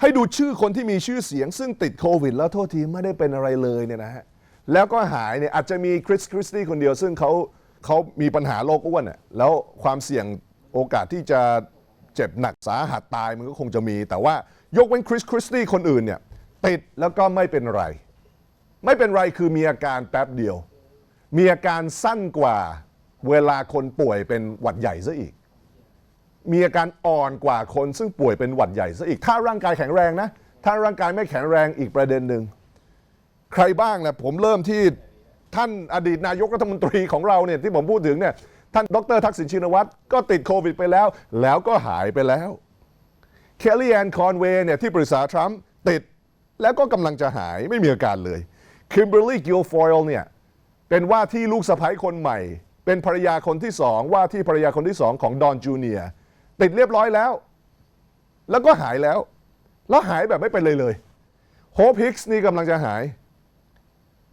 ให้ดูชื่อคนที่มีชื่อเสียง ซึ่งติดโควิด แล้วโทษทีไม่ได้เป็นอะไรเลยเนี่ยนะฮะแล้วก็หายเนี่ยอาจจะมีคริสคริสตี้คนเดียว ซึ่งเขาเขามีปัญหาโรคอ้วนอะแล้วความเสี่ยงโอกาสที่จะเจ็บหนักสาหัสตายมันก็คงจะมี แต่ว่ายกเว้นคริสคริสตี้คนอื่นเนี่ยติดแล้วก็ไม่เป็นไร ไม่เป็นไรคือมีอาการแป๊บเดียว มีอาการสั้นกว่าเวลาคนป่วยเป็นหวัดใหญ่ซะอีก มีอาการอ่อนกว่าคนซึ่งป่วยเป็นหวัดใหญ่ซะอีก ถ้าร่างกายแข็งแรงนะ ถ้าร่างกายไม่แข็งแรงอีกประเด็นหนึ่ง ใครบ้างนะผมเริ่มที่ท่านอดีตนายกรัฐมนตรีของเราเนี่ยที่ผมพูดถึงเนี่ยท่านดรทักษิณชินวัตรก็ติดโควิดไปแล้ว แล้วก็หายไปแล้ว เคลลีแอนคอนเวย์เนี่ยที่ปรึกษาทรัมป์ติดแล้วก็กำลังจะหายไม่มีอาการเลยคิมเบอร์รี่กิลฟอยล์เนี่ยเป็นว่าที่ลูกสะใภ้คนใหม่ เป็นภรรยาคนที่สองว่าที่ภรรยาคนที่สองของดอนจูเนีย ติดเรียบร้อยแล้ว แล้วก็หายแล้ว แล้วหายแบบไม่เป็นเลยเลยโฮปฮิกส์นี่กำลังจะหาย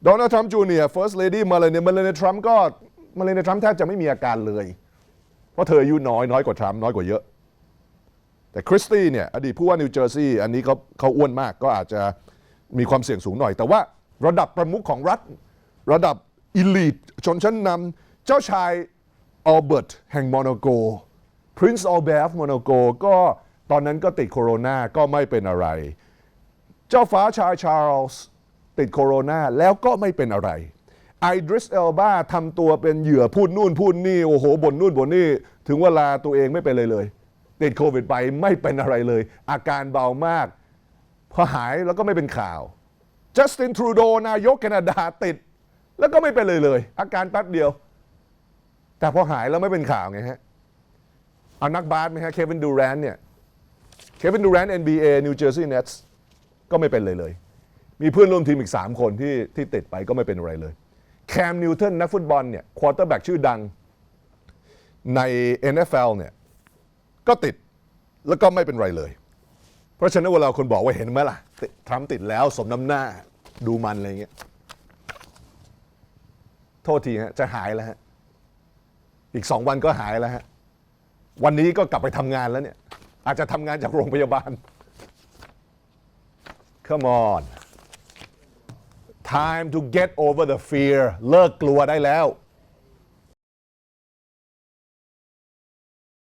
โดนัลด์ทรัมป์จูเนียร์ first lady มาเลยเนี่ยมาเลยในทรัมป์ก็มาเลยในทรัมป์แทบจะไม่มีอาการเลย เพราะเธออายุน้อยน้อยกว่าทรัมป์น้อยกว่าเยอะ แต่คริสตี้เนี่ยอดีตผู้ว่านิวเจอร์ซีย์อันนี้เขาเขาอ้วนมากก็อาจจะมีความเสี่ยงสูงหน่อย แต่ว่าระดับประมุขของรัฐ ระดับอิลิทชนชั้นนำเจ้าชายอัลเบิร์ตแห่งโมนาโก Prince Albert โมนาโกก็ตอนนั้นก็ติดโคโรนาก็ไม่เป็นอะไร เจ้าฟ้าชายชาร์ลส์ติดโคโรนาแล้วก็ไม่เป็นอะไรไอดริสเอลบาทำตัวเป็นเหยื่อพูดนู่นพูดนี่ โอ้โหบ่นนู่นบ่นนี่ ถึงเวลาตัวเองไม่เป็นเลยเลย ติดโควิดไปไม่เป็นอะไรเลย อาการเบามาก พอหายแล้วก็ไม่เป็นข่าวจัสตินทรูโดนายกแคนาดาติด แล้วก็ไม่เป็นเลยเลย อาการแป๊บเดียว แต่พอหายแล้วไม่เป็นข่าวไงฮะ เอานักบาสไหมฮะเควินดูแรนต์เนี่ยเควินดูแรนต์ NBA New Jersey Nets ก็ไม่เป็นเลยเลย มีเพื่อนร่วมทีมอีก 3 คนที่ที่ติดไปก็ไม่เป็นอะไรเลยแคมนิวตันนักฟุตบอลเนี่ยควอเตอร์แบ็กชื่อดังใน NFL เนี่ยก็ติดแล้วก็ไม่เป็นไรเลย เพราะฉะนั้นเวลาคนบอกว่าเห็นไหมล่ะติดทรัมป์ติดแล้วสมน้ำหน้าดูมันอะไรเงี้ยโทษทีฮะจะหายแล้วฮะอีกสองวันก็หายแล้วฮะ วันนี้ก็กลับไปทำงานแล้วเนี่ย อาจจะทำงานจากโรงพยาบาล Come on time to get over the fear เลิกกลัวได้แล้ว